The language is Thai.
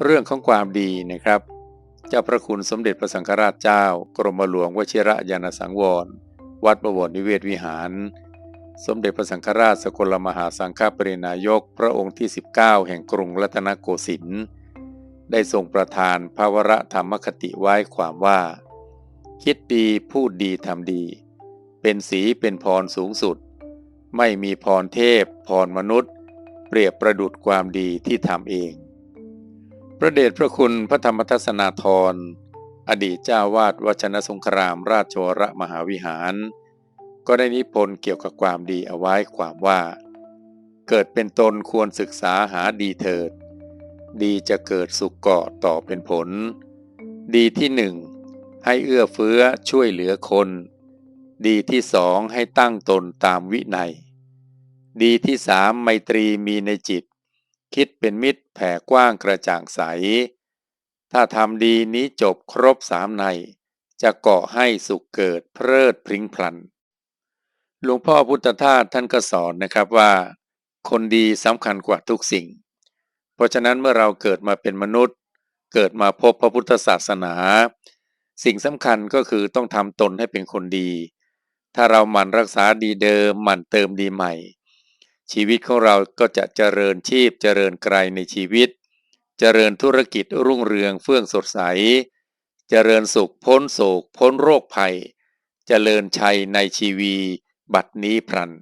เรื่องของความดีนะครับ เจ้าพระคุณสมเด็จพระสังฆราชเจ้า กรมหลวงวชิระยานสังวร วัดประวรนิเวศวิหาร สมเด็จพระสังฆราชสกลมหาสังฆปรินายกพระองค์ที่ 19 แห่งกรุงรัตนโกสินทร์ได้ทรงประทานภาวระธรรมคติไว้ความว่า คิดดีพูดดีทำดี เป็นสีเป็นพรสูงสุด ไม่มีพรเทพ พรมนุษย์ เปรียบประดุดความดีที่ทำเอง พระเดชพระคุณพระธรรมทัศนาธร อดีตเจ้าวาดวชนสงครามราชวรมหาวิหาร ก็ได้นิพนธ์เกี่ยวกับความดีเอาไว้ความว่า เกิดเป็นตนควรศึกษาหาดีเถิด ดีจะเกิดสุขเกาะต่อเป็นผล ดีที่หนึ่งให้เอื้อเฟื้อช่วยเหลือคน ดีที่สองให้ตั้งตนตามวินัย ดีที่สามไมตรีมีในจิต คิดเป็นมิตรแผ่กว้างกระจ่างใส ถ้าทำดีนี้จบครบสามใน จะเกาะให้สุขเกิดเพลิดพริ้งพลัน หลวงพ่อพุทธทาสท่านก็สอนนะครับว่า คนดีสำคัญกว่าทุกสิ่ง เพราะฉะนั้นเมื่อเราเกิดมาเป็นมนุษย์ เกิดมาพบพระพุทธศาสนา สิ่งสำคัญก็คือต้องทำตนให้เป็นคนดี ถ้าเราหมั่นรักษาดีเดิมหมั่นเติมดีใหม่ ชีวิตของเราก็จะเจริญชีพเจริญไกลในชีวิต เจริญธุรกิจรุ่งเรืองเฟื่องสดใส เจริญสุขพ้นโศกพ้นโรคภัย เจริญชัยในชีวี บัดนี้พรัน